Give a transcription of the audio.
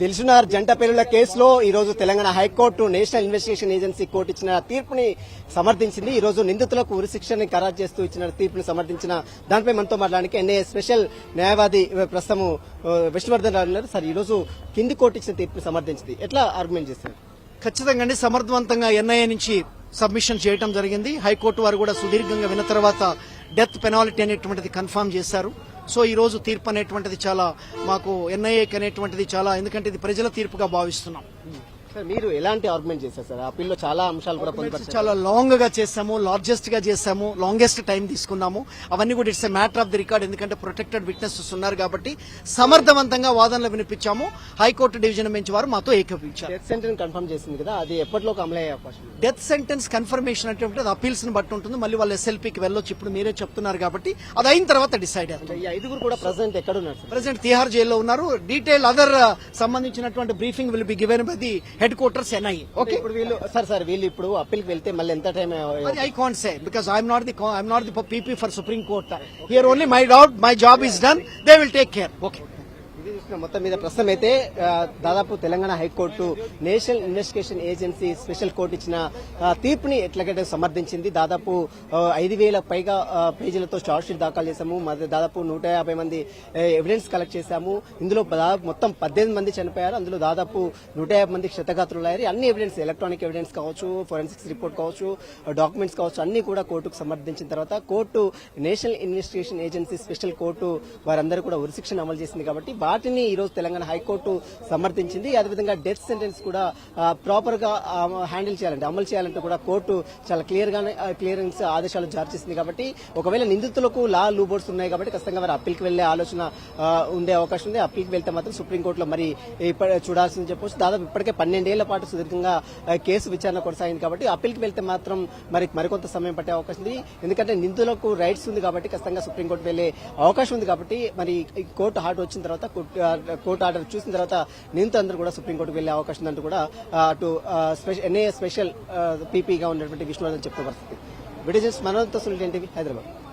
దిల్సునార్ జంట పేరుల కేసులో ఈ రోజు Telangana high court national investigation agency court ఇచ్చిన తీర్పుని సమర్థించింది. ఈ రోజు నిందితులకు ఉరిశిక్షని ఖరారు చేస్తూ ఇచ్చిన తీర్పుని సమర్థించిన దానిపై మనతో మాట్లాడడానికి ఎన్ఏ స్పెషల్ న్యాయవాది ప్రస్తుతం విష్ణువర్ధన్ రావు ఉన్నారు. సార్ ఈ రోజు కింది కోర్టు ఇచ్చిన తీర్పుని సమర్థించింది. ఎట్లా ఆర్గ్యుమెంట్ చేస్తారు ఖచ్చితంగా అండి. సమర్థవంతంగా ఎన్ఐఏ నుంచి సబ్మిషన్ చేయడం జరిగింది. హైకోర్టు వారు కూడా సుదీర్ఘంగా విన్న తర్వాత డెత్ పెనాల్టీ అనేటువంటిది కన్ఫర్మ్ చేశారు. సో ఈ రోజు తీర్పు అనేటువంటిది చాలా మాకు ఎన్ఐఏకి అనేటువంటిది చాలా ఎందుకంటే ఇది ప్రజల తీర్పుగా భావిస్తున్నాం. సార్ మీరు ఎలాంటి ఆర్గ్యుమెంట్ చేశారు సార్? అప్పీల్లో చాలా అంశాలు కూడా పొందుపరిచారు. చాలా లాంగ్గా చేసాము లార్జెస్ట్గా చేసాము లాంగెస్ట్ టైం తీసుకున్నాము. అవన్నీ కూడా it's matter of the record ఎందుకంటే ప్రొటెక్టెడ్ విట్నెసెస్ ఉన్నారు కాబట్టి సమర్థవంతంగా వాదనలు వినిపించాము. హైకోర్టు డివిజన్ బెంచ్ వారు మాతో ఏకీపించారు డెత్ సెంటెన్స్ కన్ఫర్మ్ చేసింది కదా అది ఎప్పటిలోకి అమలు అయ్యే అవకాశం డెత్ సెంటెన్స్ కన్ఫర్మేషన్ అంటే అది అపీల్స్ని బట్టి ఉంటుంది. మళ్ళీ వాళ్ళు ఎస్ఎల్పీకి వెళ్ళొచ్చు. ఇప్పుడు మీరే చెప్తున్నారు కాబట్టి అది అయిన తర్వాత డిసైడ్ అవుతుంది ఐదుగురు కూడా ప్రజెంట్ ఎక్కడ ఉన్నారు ప్రెసెంట్ తిహార్ జైల్లో ఉన్నారు. డీటెయిల్ అదర్ సంబంధించినటువంటి briefing will be given by the headquarters NI okay ఇప్పుడు వీళ్ళు సార్ సార్ వీళ్ళు ఇప్పుడు అప్పీల్కి వెళ్తే మళ్ళీ ఎంత టైం అది I can't say because I'm not the I'm not the PP for Supreme Court here only my doubt my job is done they will take care okay మొత్తం మీద ప్రస్తుతం అయితే దాదాపు Telangana high court national investigation agency special court ఇచ్చిన తీర్పుని ఎట్లాగైతే సమర్థించింది. దాదాపు ఐదు వేల పైగా పేజీలతో షార్ట్ షీట్ దాఖలు చేశాము. దాదాపు నూట యాభై మంది ఎవిడెన్స్ కలెక్ట్ చేశాము. ఇందులో దాదాపు మొత్తం పద్దెనిమిది మంది చనిపోయారు. అందులో దాదాపు నూట యాభై మంది క్షతగాత్రులు అయ్యారు. అన్ని ఎవిడెన్స్ ఎలక్ట్రానిక్ ఎవిడెన్స్ కావచ్చు ఫోరెన్సిక్స్ రిపోర్ట్ కావచ్చు డాక్యుమెంట్స్ కావచ్చు అన్ని కూడా కోర్టుకు సమర్థించిన తర్వాత court national investigation agency special court వారందరూ కూడా ఉరిశిక్షణ అమలు చేసింది కాబట్టి వాటిని ఈరోజు తెలంగాణ హైకోర్టు సమర్థించింది. అదేవిధంగా డెత్ సెంటెన్స్ కూడా ప్రాపర్గా హ్యాండిల్ చేయాలంటే అమలు చేయాలంటే కూడా కోర్టు చాలా క్లియర్గానే క్లియరెన్స్ ఆదేశాలు జారీ చేసింది కాబట్టి ఒకవేళ నిందితులకు లా లూబోర్డ్స్ ఉన్నాయి కాబట్టి ఖచ్చితంగా వారు అప్పీల్కి వెళ్ళే ఆలోచన ఉండే అవకాశం ఉంది. అప్పీల్కి వెళ్తే మాత్రం సుప్రీంకోర్టులో మరి ఇప్ప- చూడాల్సింది చెప్పొచ్చు. దాదాపు ఇప్పటికే పన్నెండేళ్ళ పాటు సుదీర్ఘంగా కేసు విచారణ కొనసాగింది కాబట్టి అప్పీల్కి వెళ్తే మాత్రం మరి మరికొంత సమయం పట్టే అవకాశం ఉంది. ఎందుకంటే నిందితులకు రైట్స్ ఉంది కాబట్టి ఖచ్చితంగా సుప్రీంకోర్టు వెళ్ళే అవకాశం ఉంది కాబట్టి మరి ఈ కోర్టు హార్ట్ వచ్చిన తర్వాత కోర్టు ఆర్డర్ చూసిన తర్వాత నిందితులందరూ కూడా సుప్రీంకోర్టుకు వెళ్ళే అవకాశం ఉందంటూ కూడా ఆ, అటు ఎన్ఏ స్పెషల్ పీపీగా ఉన్నటువంటి విష్ణువర్ధన్ చెప్తున్న పరిస్థితి. బ్రిటిష్ మనోతో హైదరాబాద్.